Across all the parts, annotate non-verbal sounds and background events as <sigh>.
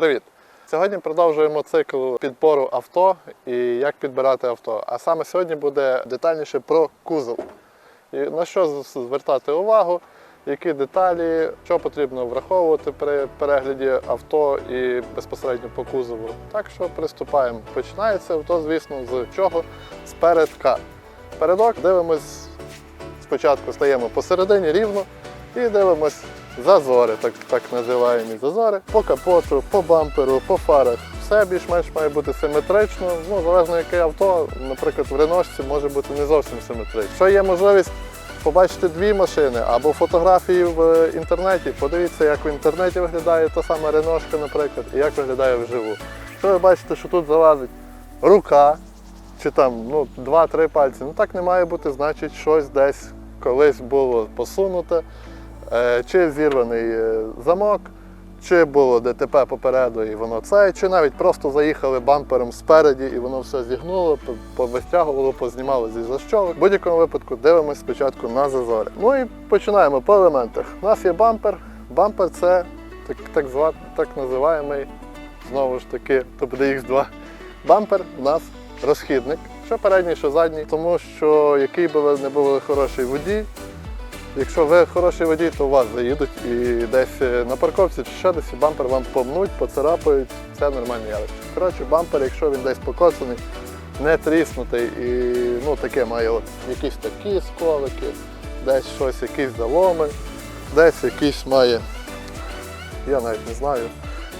Привіт! Сьогодні продовжуємо цикл підбору авто і як підбирати авто. А саме сьогодні буде детальніше про кузов. І на що звертати увагу, які деталі, що потрібно враховувати при перегляді авто і безпосередньо по кузову. Так що приступаємо. Починається авто, звісно, з чого? З передка. Передок дивимось спочатку стаємо посередині рівно і дивимось зазори, так, так називаємо зазори, по капоту, по бамперу, по фарах. Все більш-менш має бути симетрично. Ну, залежно яке авто, наприклад, в реношці може бути не зовсім симетрично. Якщо є можливість побачити дві машини або фотографії в інтернеті, подивіться, як в інтернеті виглядає та сама реношка, наприклад, і як виглядає вживу. Якщо ви бачите, що тут залазить рука, чи там ну, 2-3 пальці. Ну так не має бути, значить, щось десь колись було посунуте, е, чи зірваний е, замок, чи було ДТП попереду і воно це, чи навіть просто заїхали бампером спереді і воно все зігнуло, повистягувало, познімало зі защолок. В будь-якому випадку дивимося спочатку на зазори. Ну і починаємо по елементах. У нас є бампер. Бампер це так, так, зва- так називаємий, знову ж таки, то буде X2. Бампер у нас розхідник, що передній, що задній, тому що який би ви не були хороший водій, якщо ви хороший водій, то у вас заїдуть і десь е, на парковці чи ще десь бампер вам помнуть, поцарапають, це нормальне явище. Коротше, бампер, якщо він десь покоцаний, не тріснутий і ну, таке має от, якісь такі сколики, десь щось, якісь заломи, десь якісь має, я навіть не знаю,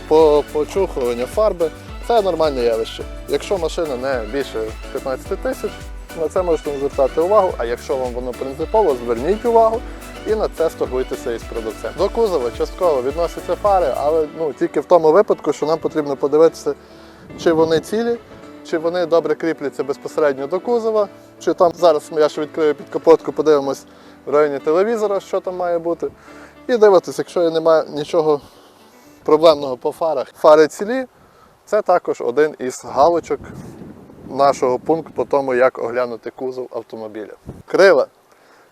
по почухування фарби. Це нормальне явище. Якщо машина не більше 15 тисяч, на це можете не звертати увагу, а якщо вам воно принципово, зверніть увагу і на це сторгуйтеся із продавцем. До кузова частково відносяться фари, але ну, тільки в тому випадку, що нам потрібно подивитися, чи вони цілі, чи вони добре кріпляться безпосередньо до кузова, чи там зараз я ще відкрию під капотку, подивимось в районі телевізора, що там має бути. І дивитися, якщо немає нічого проблемного по фарах, фари цілі, це також один із галочок нашого пункту по тому, як оглянути кузов автомобіля. Крила.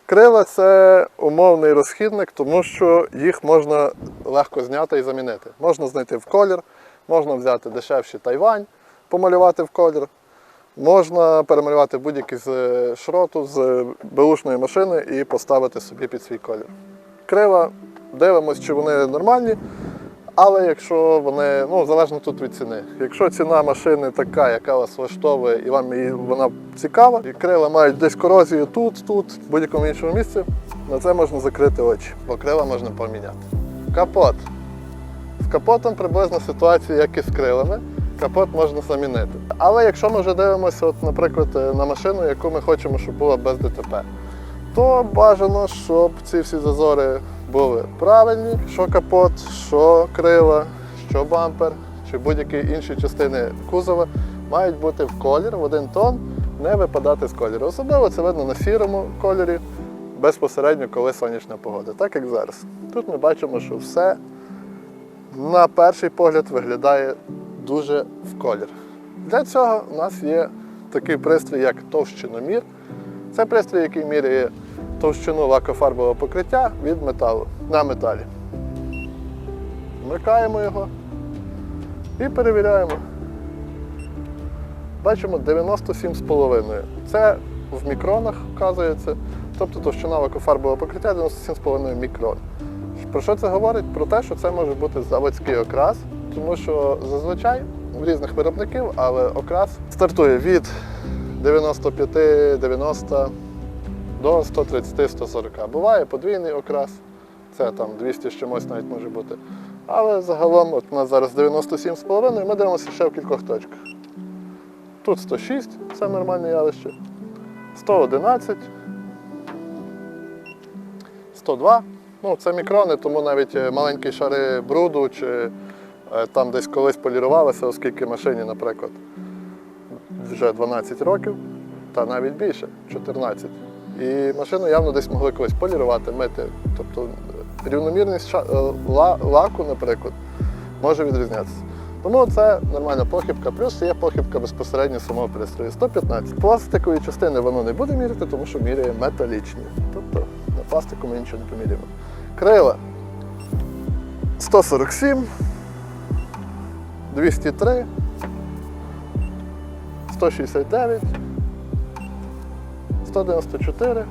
Крила це умовний розхідник, тому що їх можна легко зняти і замінити. Можна знайти в колір, можна взяти дешевший Тайвань, помалювати в колір. Можна перемалювати будь-який з е, шроту, з беушної машини і поставити собі під свій колір. Крила, дивимося, чи вони нормальні. Але якщо вони, ну залежно тут від ціни. Якщо ціна машини така, яка вас влаштовує і вам її, вона цікава, і крила мають десь корозію тут, тут, в будь-якому іншому місці, на це можна закрити очі, бо крила можна поміняти. Капот. З капотом приблизна ситуація, як і з крилами. Капот можна замінити. Але якщо ми вже дивимося, от, наприклад, е, на машину, яку ми хочемо, щоб була без ДТП, то бажано, щоб ці всі зазори були правильні, що капот, що крила, що бампер, чи будь-які інші частини кузова мають бути в колір в один тон, не випадати з кольору. Особливо це видно на сірому кольорі безпосередньо, коли сонячна погода, так як зараз. Тут ми бачимо, що все на перший погляд виглядає дуже в колір. Для цього у нас є такий пристрій, як товщиномір. Це пристрій, який міряє товщину лакофарбового покриття від металу на металі. Вмикаємо його і перевіряємо. Бачимо 97,5. Це в мікронах вказується, тобто товщина лакофарбового покриття 97,5 мікрон. Про що це говорить? Про те, що це може бути заводський окрас, тому що зазвичай в різних виробників, але окрас стартує від 95-90 до 130-140. Буває подвійний окрас, це там 200 з чимось навіть може бути. Але загалом от у нас зараз 97,5, і ми дивимося ще в кількох точках. Тут 106, це нормальне явище. 111, 102. Ну, це мікрони, тому навіть е, маленькі шари бруду чи е, там десь колись полірувалося, оскільки машині, наприклад, вже 12 років, та навіть більше 14. І машину явно десь могли колись полірувати, мити. Тобто рівномірність е, ла- лаку, наприклад, може відрізнятися. Тому це нормальна похибка, плюс є похибка безпосередньо самого пристрою. 115. Пластикові частини воно не буде міряти, тому що міряє металічні. Тобто на пластику ми нічого не поміряємо. Крила 147. 203, 169, 194,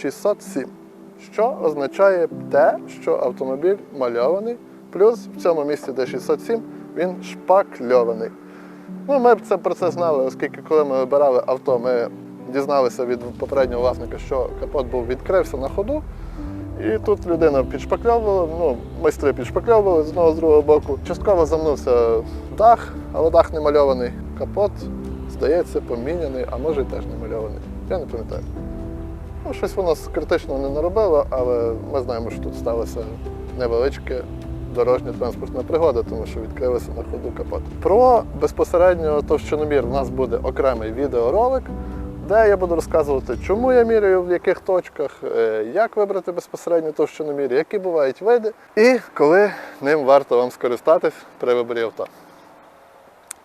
607. Що означає те, що автомобіль мальований, плюс в цьому місці, де 607, він шпакльований. Ну, ми це про це знали, оскільки коли ми вибирали авто, ми дізналися від попереднього власника, що капот був відкрився на ходу. І тут людина підшпакльовувала, ну, майстри підшпакльовували з одного з другого боку. Частково замнувся дах, але дах не мальований. Капот, здається, поміняний, а може і теж не мальований. Я не пам'ятаю. Ну, щось воно критично не наробило, але ми знаємо, що тут сталося невеличке дорожня транспортна пригода, тому що відкрилися на ходу капот. Про безпосередньо товщиномір в нас буде окремий відеоролик, де я буду розказувати, чому я міряю, в яких точках, е, як вибрати безпосередньо товщиномір, які бувають види, і коли ним варто вам скористатись при виборі авто.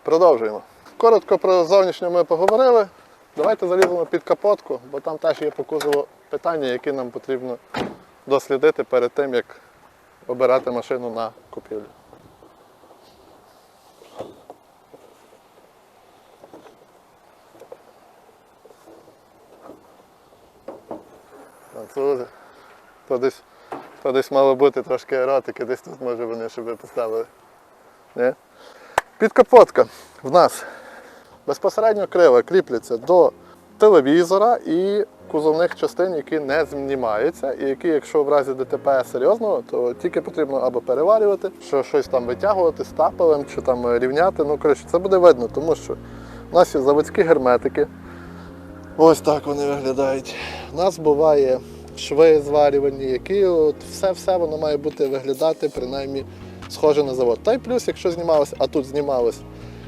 Продовжуємо. Коротко про зовнішнє ми поговорили. Давайте заліземо під капотку, бо там теж є по кузову питання, які нам потрібно дослідити перед тим, як обирати машину на купівлю. Французи. То десь, то десь мало бути трошки еротики, десь тут може вони щоб поставили. Ні? Підкапотка в нас безпосередньо крила кріпляться до телевізора і кузовних частин, які не знімаються, і які, якщо в разі ДТП серйозного, то тільки потрібно або переварювати, що щось там витягувати стапелем чи там рівняти. Ну, коротше, це буде видно, тому що у нас є заводські герметики. Ось так вони виглядають. У нас буває шви зварювані, які все-все воно має бути виглядати принаймні схоже на завод. Та й плюс, якщо знімалось, а тут знімалось,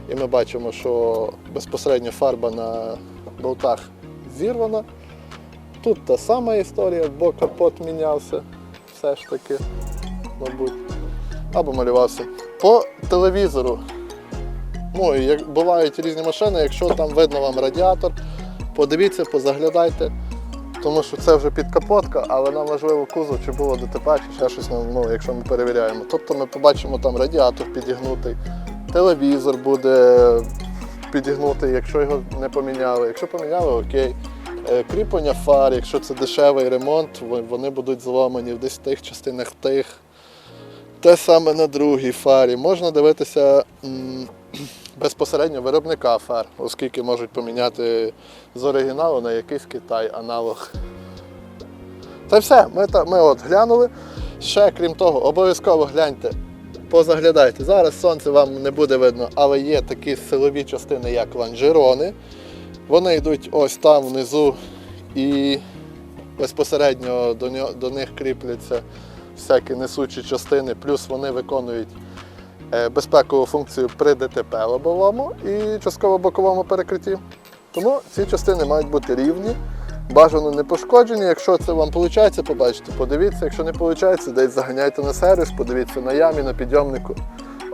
і ми бачимо, що безпосередньо фарба на болтах зірвана. Тут та сама історія, бо капот мінявся все ж таки, мабуть, або малювався. По телевізору. Ну, як бувають різні машини, якщо там видно вам радіатор, подивіться, позаглядайте, тому що це вже підкапотка, але нам важливо кузов, чи було ДТП, чи ще щось, ну, якщо ми перевіряємо. Тобто ми побачимо там радіатор підігнутий, телевізор буде підігнутий, якщо його не поміняли. Якщо поміняли, окей. Е, Кріплення фар, якщо це дешевий ремонт, вони будуть зломані в десь тих частинах тих. Те саме на другій фарі. Можна дивитися <clears throat> безпосередньо виробника фар, оскільки можуть поміняти з оригіналу на якийсь Китай аналог. Та все, ми, ми от глянули. Ще крім того, обов'язково гляньте, позаглядайте. Зараз сонце вам не буде видно, але є такі силові частини, як лонжерони. Вони йдуть ось там внизу і безпосередньо до, нього- до них кріпляться всякі несучі частини, плюс вони виконують е, безпекову функцію при ДТП лобовому і частково боковому перекритті. Тому ці частини мають бути рівні, бажано не пошкоджені. Якщо це вам виходить, побачите, подивіться. Якщо не виходить, десь заганяйте на сервіс, подивіться на ямі, на підйомнику.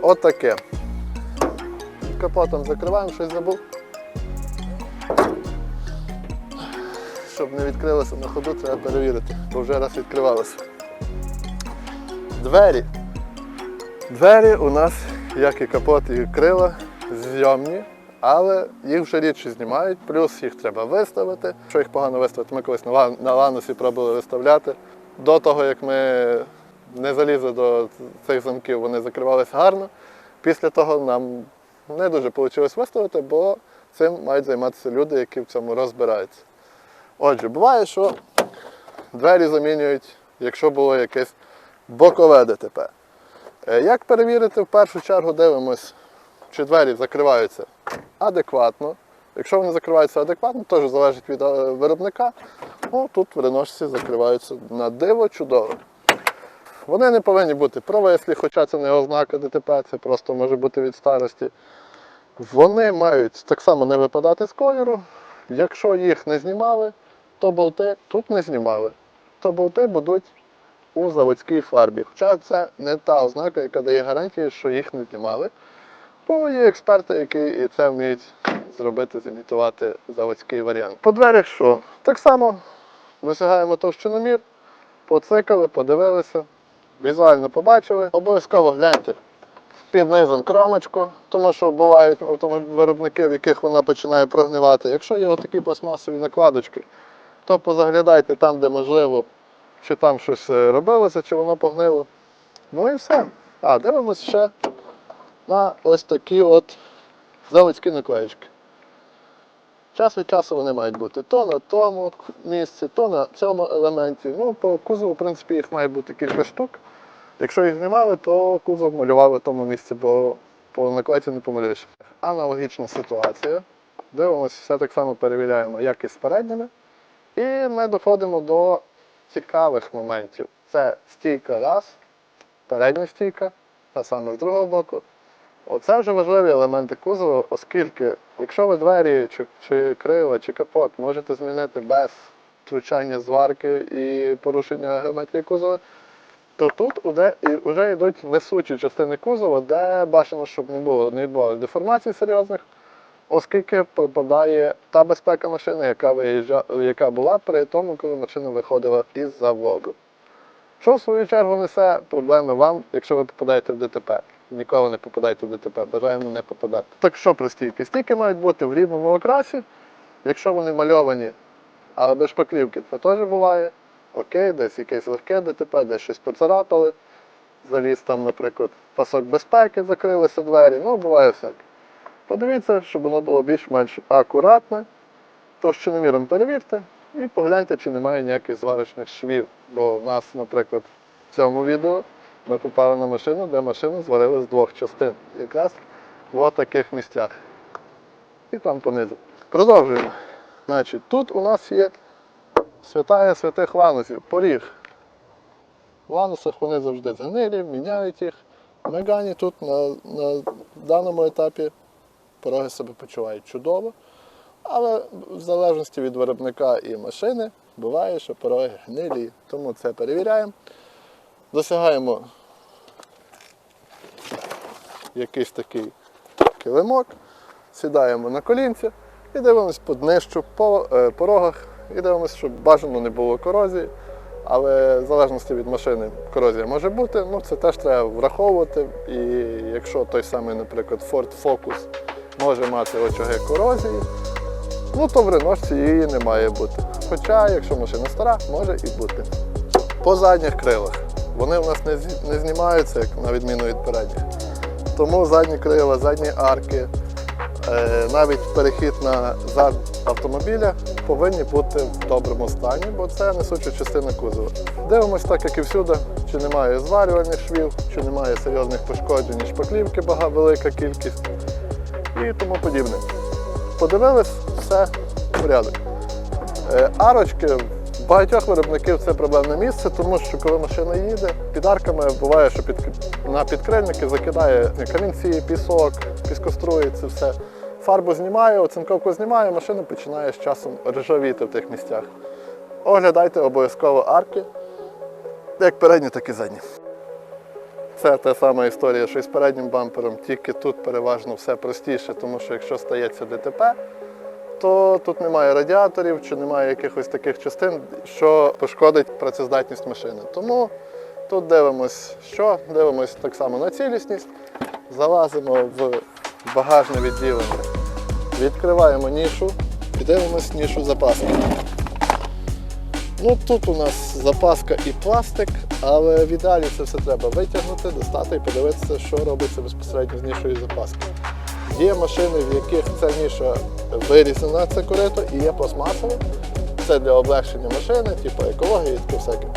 Отаке. Капотом закриваємо, щось забув. Щоб не відкрилося на ходу, треба перевірити, бо вже раз відкривалося. Двері. Двері у нас, як і капот, і крила, зйомні, але їх вже рідше знімають, плюс їх треба виставити. Якщо їх погано виставити, ми колись на ланусі пробували виставляти. До того, як ми не залізли до цих замків, вони закривалися гарно. Після того нам не дуже вийшло виставити, бо цим мають займатися люди, які в цьому розбираються. Отже, буває, що двері замінюють, якщо було якесь бокове ДТП. Е, Як перевірити, в першу чергу дивимось, чи двері закриваються адекватно. Якщо вони закриваються адекватно, теж залежить від е, виробника. Ну, тут в закриваються на диво чудово. Вони не повинні бути провислі, хоча це не ознака ДТП, це просто може бути від старості. Вони мають так само не випадати з кольору. Якщо їх не знімали, то болти тут не знімали. То болти будуть у заводській фарбі. Хоча це не та ознака, яка дає гарантії, що їх не знімали. Бо є експерти, які і це вміють зробити, зімітувати заводський варіант. По дверях що? Так само висягаємо товщиномір, поцикали, подивилися, візуально побачили. Обов'язково гляньте, під низом кромочку, тому що бувають виробники, в яких вона починає прогнивати. Якщо є отакі пластмасові накладочки, то позаглядайте там, де можливо, чи там щось е, робилося, чи воно погнило. Ну і все. А, дивимося ще на ось такі от заводські наклеїчки. Час від часу вони мають бути то на тому місці, то на цьому елементі. Ну, по кузову, в принципі, їх має бути кілька штук. Якщо їх знімали, то кузов малювали в тому місці, бо по наклейці не помалюєш. Аналогічна ситуація. Дивимося, все так само перевіряємо, як і з передніми. І ми доходимо до цікавих моментів. Це стійка раз, передня стійка, та саме з другого боку. Оце вже важливі елементи кузова, оскільки якщо ви двері, чи, чи крила, чи капот можете змінити без втручання зварки і порушення геометрії кузова, то тут вже йдуть несучі частини кузова, де бачимо, щоб не було не відбувалося деформацій серйозних, оскільки попадає та безпека машини, яка, виїжджа, яка була при тому, коли машина виходила із заводу. Що в свою чергу несе проблеми вам, якщо ви попадаєте в ДТП. Ніколи не попадайте в ДТП, бажаємо не попадати. Так що про стійки? Стійки мають бути в рівному окрасі. Якщо вони мальовані, але без шпаклівки, це теж буває. Окей, десь якесь легке ДТП, десь щось поцарапали. Заліз там, наприклад, пасок безпеки, закрилися двері, ну буває всяке. Подивіться, щоб воно було більш-менш акуратне, товщиноміром перевірте і погляньте, чи немає ніяких зварочних швів. Бо в нас, наприклад, в цьому відео ми попали на машину, де машину зварили з двох частин. Якраз в таких місцях. І там понизу. Продовжуємо. Значить, тут у нас є святая святих ланусів, поріг. В ланусах вони завжди згнилі, міняють їх. Мегані тут на, на даному етапі пороги себе почувають чудово. Але в залежності від виробника і машини буває, що пороги гнилі. Тому це перевіряємо. Досягаємо якийсь такий килимок, сідаємо на колінці і дивимося по днищу, по е, порогах, і дивимося, щоб бажано не було корозії. Але в залежності від машини корозія може бути, ну це теж треба враховувати. І якщо той самий, наприклад, Ford Focus може мати очаги корозії, ну то в реношці її не має бути. Хоча, якщо машина стара, може і бути. По задніх крилах. Вони в нас не, не знімаються, як на відміну від передніх. Тому задні крила, задні арки, е, навіть перехід на зад автомобіля повинні бути в доброму стані, бо це несуча частина кузова. Дивимось так, як і всюди, чи немає зварювальних швів, чи немає серйозних пошкоджень, шпаклівки велика кількість і тому подібне. Подивились, все в порядок. Е, Арочки багатьох виробників це проблемне місце, тому що коли машина їде, під арками буває, що під, на підкрильники закидає камінці, пісок, піскоструї, це все. Фарбу знімає, оцинковку знімає, машина починає з часом ржавіти в тих місцях. Оглядайте обов'язково арки, як передні, так і задні. Це та сама історія, що і з переднім бампером, тільки тут переважно все простіше, тому що якщо стається ДТП, то тут немає радіаторів чи немає якихось таких частин, що пошкодить працездатність машини. Тому тут дивимось, що дивимось так само на цілісність, залазимо в багажне відділення, відкриваємо нішу і дивимось нішу запаски. Ну тут у нас запаска і пластик, але в ідеалі це все треба витягнути, достати і подивитися, що робиться безпосередньо з нішою запаски. Є машини, в яких ця ніша вирізана, це корито, і є пластмасове. Це для облегшення машини, типу екології і таке всяке.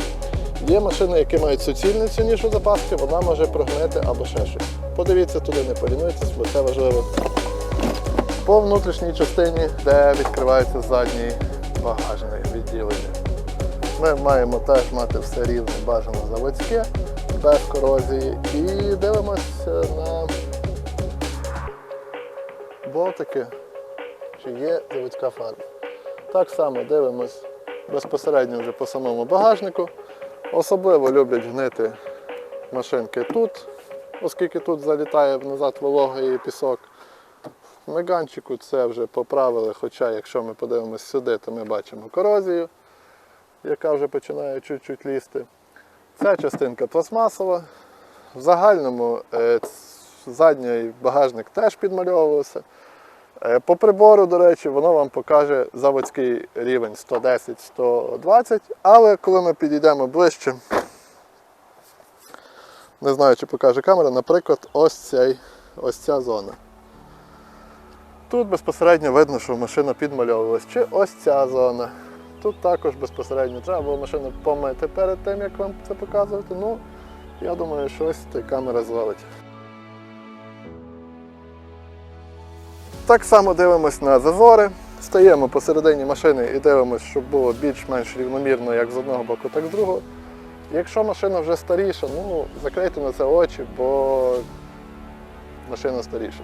Є машини, які мають суцільну цю нішу запаски, вона може прогнити або ще щось. Подивіться туди, не полінуйтесь, бо це важливо. По внутрішній частині, де відкривається задній багажне відділення. Ми маємо теж мати все рівне, бажано заводське, без корозії. І дивимося на болтики, чи є заводська фарба. Так само дивимось безпосередньо вже по самому багажнику. Особливо люблять гнити машинки тут, оскільки тут залітає назад волога і пісок. В меганчику це вже поправили, хоча якщо ми подивимось сюди, то ми бачимо корозію, яка вже починає чуть-чуть лізти. Ця частинка пластмасова. В загальному е, задній багажник теж підмальовувався. Е, По прибору, до речі, воно вам покаже заводський рівень 110-120, але коли ми підійдемо ближче, не знаю, чи покаже камера, наприклад, ось, цей, ось ця зона. Тут безпосередньо видно, що машина підмальовувалась. Чи ось ця зона. Тут також безпосередньо треба було машину помити перед тим, як вам це показувати. Ну, я думаю, що ось та камера зловить. Так само дивимось на зазори. Стаємо посередині машини і дивимося, щоб було більш-менш рівномірно як з одного боку, так з другого. Якщо машина вже старіша, ну закрийте на це очі, бо машина старіша.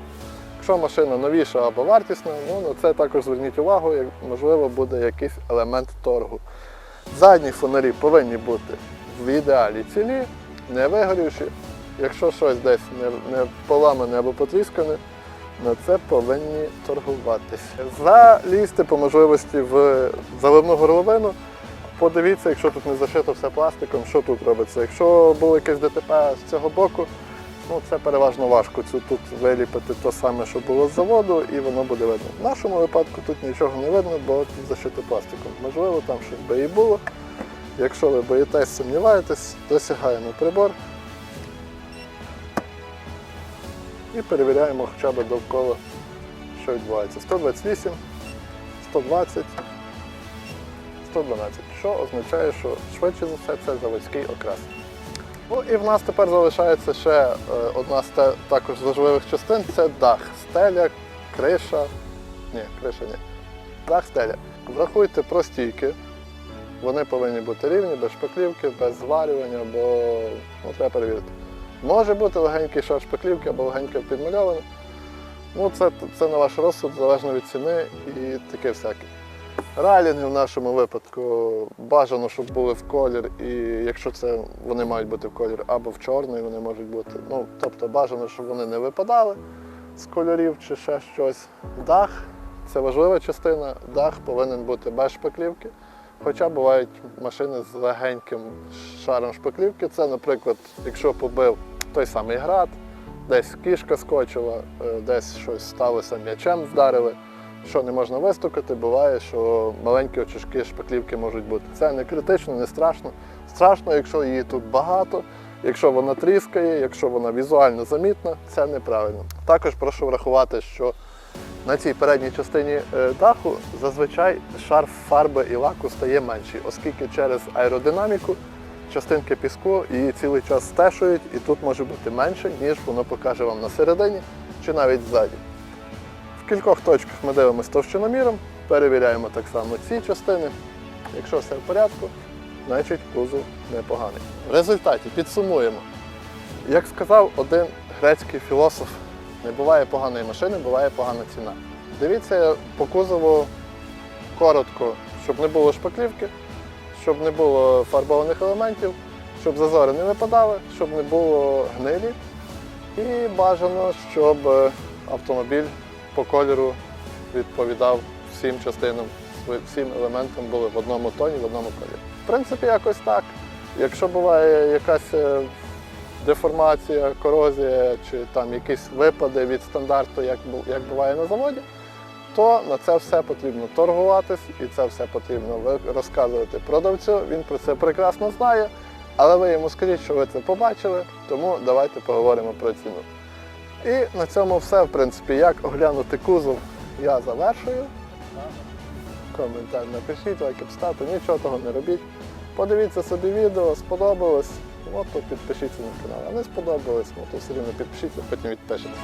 Якщо машина новіша або вартісна, ну на це також зверніть увагу, як можливо буде якийсь елемент торгу. Задні фонарі повинні бути в ідеалі цілі, не вигорівші. Якщо щось десь не, не поламане або потріскане, на це повинні торгуватися. Залізьте по можливості в заливну горловину. Подивіться, якщо тут не зашито все пластиком, що тут робиться. Якщо було якесь ДТП з цього боку, ну це переважно важко. Цю тут виліпити те саме, що було з заводу, і воно буде видно. В нашому випадку тут нічого не видно, бо тут зашито пластиком. Можливо, там щось би і було. Якщо ви боїтесь, сумніваєтесь, досягаємо прибор і перевіряємо хоча б довкола, що відбувається. 128, 120, 112, що означає, що швидше за все це заводський окрас. Ну і в нас тепер залишається ще е, одна з також важливих частин це дах, стеля, криша. Ні, криша ні. Дах, стеля. Врахуйте простійки. Вони повинні бути рівні, без шпаклівки, без зварювання, бо ну, треба перевірити. Може бути легенький шар шпаклівки або легеньке підмальоване. Ну, це, це на ваш розсуд, залежно від ціни і таке всяке. Райлінги в нашому випадку бажано, щоб були в колір, і якщо це вони мають бути в колір або в чорний, вони можуть бути. Ну, тобто бажано, щоб вони не випадали з кольорів чи ще щось. Дах це важлива частина. Дах повинен бути без шпаклівки. Хоча бувають машини з легеньким шаром шпаклівки. Це, наприклад, якщо побив той самий град, десь кішка скочила, е, десь щось сталося, м'ячем вдарили. Що не можна вистукати, буває, що маленькі очишки шпаклівки можуть бути. Це не критично, не страшно. Страшно, якщо її тут багато, якщо вона тріскає, якщо вона візуально замітна, це неправильно. Також прошу врахувати, що на цій передній частині е, даху зазвичай шар фарби і лаку стає менший, оскільки через аеродинаміку частинки піску її цілий час стешують, і тут може бути менше, ніж воно покаже вам на середині чи навіть ззаді. В кількох точках ми дивимося товщиноміром, перевіряємо так само ці частини. Якщо все в порядку, значить кузов непоганий. В результаті підсумуємо. Як сказав один грецький філософ, не буває поганої машини, буває погана ціна. Дивіться по кузову коротко, щоб не було шпаклівки, щоб не було фарбованих елементів, щоб зазори не випадали, щоб не було гнилі. І бажано, щоб е, автомобіль по кольору відповідав всім частинам, всім елементам були в одному тоні, в одному кольорі. В принципі, якось так. Якщо буває якась е, деформація, корозія чи там якісь випади від стандарту, як, як буває на заводі, то на це все потрібно торгуватись і це все потрібно розказувати продавцю. Він про це прекрасно знає, але ви йому скажіть, що ви це побачили, тому давайте поговоримо про ціну. І на цьому все, в принципі, як оглянути кузов, я завершую. Коментар напишіть, лайки поставте, нічого того не робіть. Подивіться собі відео, сподобалось, ну, то підпишіться на канал. А не сподобалось, ну, то все рівно підпишіться, потім відпишіться.